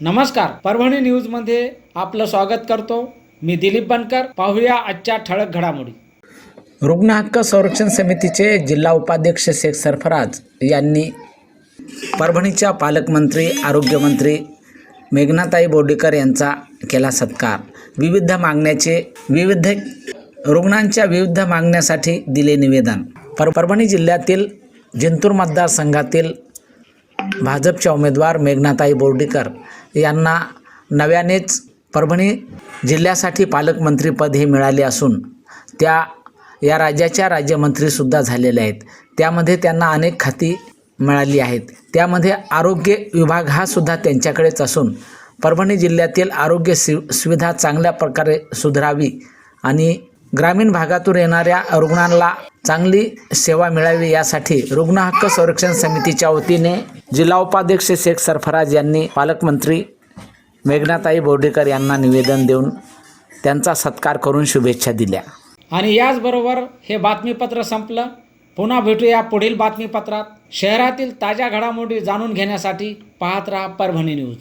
नमस्कार परभणी न्यूजमध्ये आपलं स्वागत करतो. मी दिलीप बनकर पाहूया आजच्या ठळक घडामोडी. रुग्ण हक्क संरक्षण समितीचे जिल्हा उपाध्यक्ष शेख सरफराज यांनी परभणीच्या पालकमंत्री आरोग्यमंत्री मेघनाताई बोर्डीकर यांचा केला सत्कार. विविध मागण्याचे विविध रुग्णांच्या विविध मागण्यासाठी दिले निवेदन. पर परभणी जिल्ह्यातील जिंतूर मतदारसंघातील भाजपच्या उमेदवार मेघनाताई बोर्डीकर यांना नव्यानेच परभणी जिल्ह्यासाठी पालकमंत्रीपद हे मिळाले असून त्या या राज्याच्या राज्यमंत्रीसुद्धा झालेल्या आहेत. त्यामध्ये त्यांना अनेक खाती मिळाली आहेत. त्यामध्ये आरोग्य विभाग हा सुद्धा त्यांच्याकडेच असून परभणी जिल्ह्यातील आरोग्य सि सुविधा चांगल्या प्रकारे सुधारावी आणि ग्रामीण भागातून येणाऱ्या रुग्णांना चांगली सेवा मिळावी यासाठी रुग्ण हक्क संरक्षण समितीच्या वतीने जिल्हा उपाध्यक्ष शेख सरफराज यांनी पालकमंत्री मेघनाताई बोर्डेकर यांना निवेदन देऊन त्यांचा सत्कार करून शुभेच्छा दिल्या. आणि याचबरोबर हे बातमीपत्र संपलं. पुन्हा भेटूया पुढील बातमीपत्रात. शहरातील ताज्या घडामोडी जाणून घेण्यासाठी पाहत राहा परभणी न्यूज.